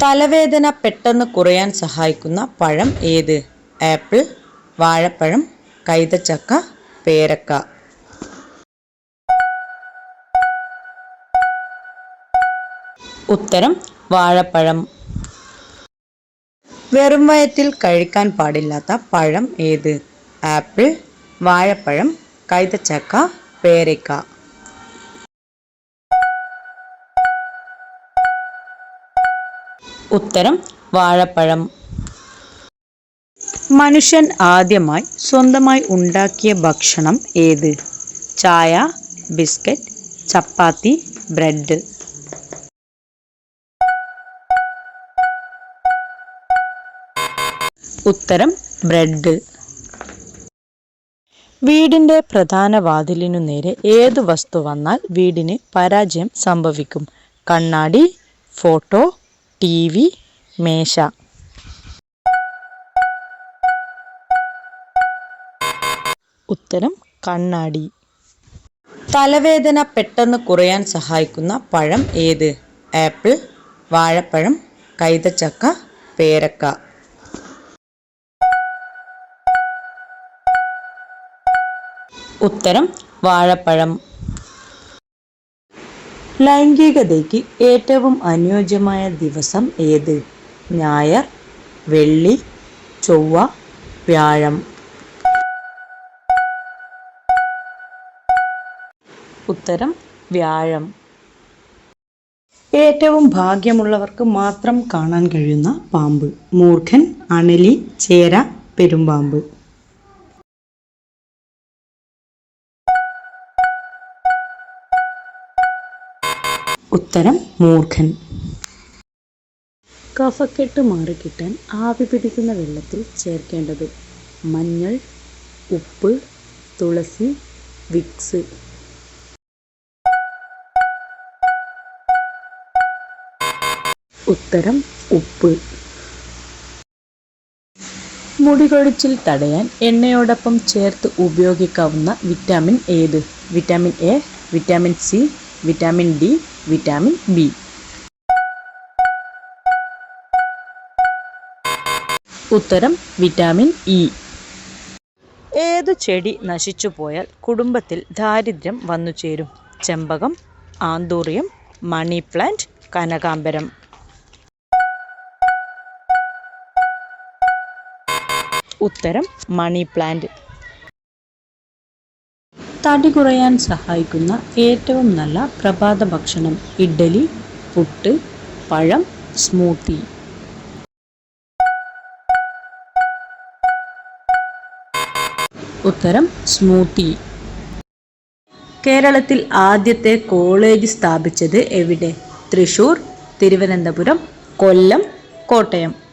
തലവേദന പെട്ടെന്ന് കുറയാൻ സഹായിക്കുന്ന പഴം ഏത്? ആപ്പിൾ വാഴപ്പഴം കൈതച്ചക്ക പേരക്ക. ഉത്തരം വാഴപ്പഴം. വെറും വയറ്റിൽ കഴിക്കാൻ പാടില്ലാത്ത പഴം ഏത്? ആപ്പിൾ വാഴപ്പഴം കൈതച്ചക്ക പേരക്ക. ഉത്തരം വാഴപ്പഴം. മനുഷ്യൻ ആദ്യമായി സ്വന്തമായി ഉണ്ടാക്കിയ ഭക്ഷണം ഏത്? ചായ ബിസ്ക്കറ്റ് ചപ്പാത്തി ബ്രെഡ്. ഉത്തരം ബ്രെഡ്. വീടിന്റെ പ്രധാന വാതിലിനു നേരെ ഏത് വസ്തു വന്നാൽ വീടിന് പരാജയം സംഭവിക്കും? കണ്ണാടി ഫോട്ടോ ടി വി മേശ. ഉത്തരം കണ്ണാടി. തലവേദന പെട്ടെന്ന് കുറയാൻ സഹായിക്കുന്ന പഴം ഏത്? ആപ്പിൾ വാഴപ്പഴം കൈതച്ചക്ക പേരക്ക. ഉത്തരം വാഴപ്പഴം. ലൈംഗികതയ്ക്ക് ഏറ്റവും അനുയോജ്യമായ ദിവസം ഏത്? ഞായർ വെള്ളി ചൊവ്വ വ്യാഴം. ഉത്തരം വ്യാഴം. ഏറ്റവും ഭാഗ്യമുള്ളവർക്ക് മാത്രം കാണാൻ കഴിയുന്ന പാമ്പ്. മൂർഖൻ അണലി ചേര പെരുമ്പാമ്പ്. ഉത്തരം മൂർഖൻ. കഫക്കെട്ട് മാറിക്കിട്ടാൻ ആവി പിടിക്കുന്ന വെള്ളത്തിൽ ചേർക്കേണ്ടത് മഞ്ഞൾ ഉപ്പ് തുളസി വിക്സ്. ഉത്തരം ഉപ്പ്. മുടികൊഴിച്ചിൽ തടയാൻ എണ്ണയോടൊപ്പം ചേർത്ത് ഉപയോഗിക്കാവുന്ന വിറ്റാമിൻ ഏത്? Vitamin A vitamin C vitamin D vitamin B ഉത്തരം വിറ്റാമിൻ ഇ ഏതു ചെടി നശിച്ചു പോയാൽ കുടുംബത്തിൽ ദാരിദ്ര്യം വന്നു ചേരും? ചെമ്പകം ആന്തൂറിയം മണി പ്ലാന്റ് കനകാംബരം. ഉത്തരം മണി പ്ലാന്റ്. തടി കുറയാൻ സഹായിക്കുന്ന ഏറ്റവും നല്ല പ്രഭാത ഭക്ഷണം ഇഡ്ഡലി പുട്ട് പഴം സ്മൂത്തി. ഉത്തരം സ്മൂത്തി. കേരളത്തിൽ ആദ്യത്തെ കോളേജ് സ്ഥാപിച്ചത് എവിടെ? തൃശൂർ തിരുവനന്തപുരം കൊല്ലം കോട്ടയം.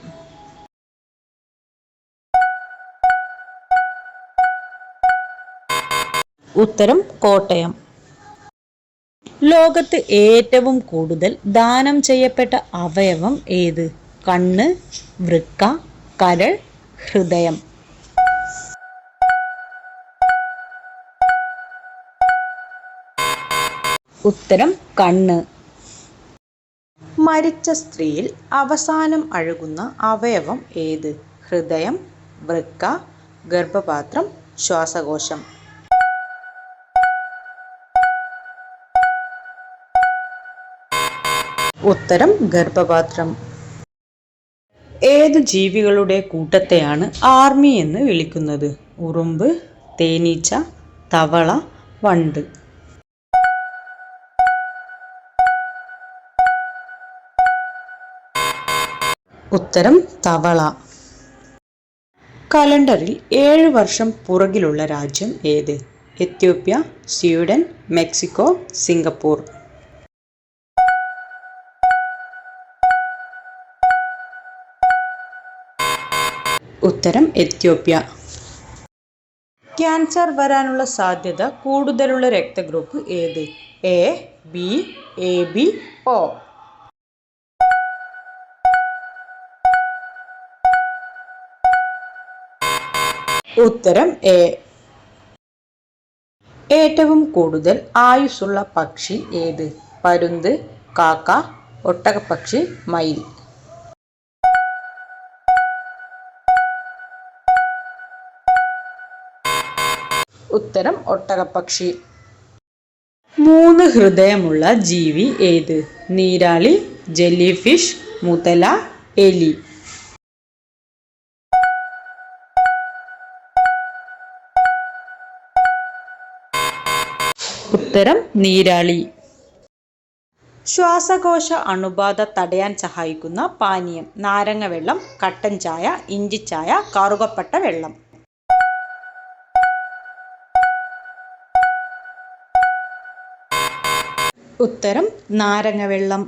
ഉത്തരം കോട്ടയം. ലോകത്ത് ഏറ്റവും കൂടുതൽ ദാനം ചെയ്യപ്പെട്ട അവയവം ഏത്? കണ്ണ് വൃക്ക കരൾ ഹൃദയം. ഉത്തരം കണ്ണ്. മരിച്ച സ്ത്രീയിൽ അവസാനം അഴുകുന്ന അവയവം ഏത്? ഹൃദയം വൃക്ക ഗർഭപാത്രം ശ്വാസകോശം. ഉത്തരം ഗർഭപാത്രം. ഏത് ജീവികളുടെ കൂട്ടത്തെയാണ് ആർമി എന്ന് വിളിക്കുന്നത്? ഉറുമ്പ് തേനീച്ച തവള വണ്ട്. ഉത്തരം തവള. കലണ്ടറിൽ ഏഴ് വർഷം പുറകിലുള്ള രാജ്യം ഏത്? Ethiopia Sweden Mexico Singapore. ഉത്തരം എത്യോപ്യ. ക്യാൻസർ വരാനുള്ള സാധ്യത കൂടുതലുള്ള രക്തഗ്രൂപ്പ് ഏത്? A B A B O. ഉത്തരം എ. ഏറ്റവും കൂടുതൽ ആയുസ്സുള്ള പക്ഷി ഏത്? പരുന്ത് കാക്ക ഒട്ടകപ്പക്ഷി മയിൽ. ഉത്തരം ഒട്ടകപ്പക്ഷി. മൂന്ന് ഹൃദയമുള്ള ജീവി ഏത്? നീരാളി ജെല്ലി ഫിഷ് മുതല എലി. ഉത്തരം നീരാളി. ശ്വാസകോശ അണുബാധ തടയാൻ സഹായിക്കുന്ന പാനീയം നാരങ്ങ വെള്ളം കട്ടൻ ചായ ഇഞ്ചിച്ചായ കറുകപ്പട്ട വെള്ളം. ഉത്തരം നാരങ്ങ വെള്ളം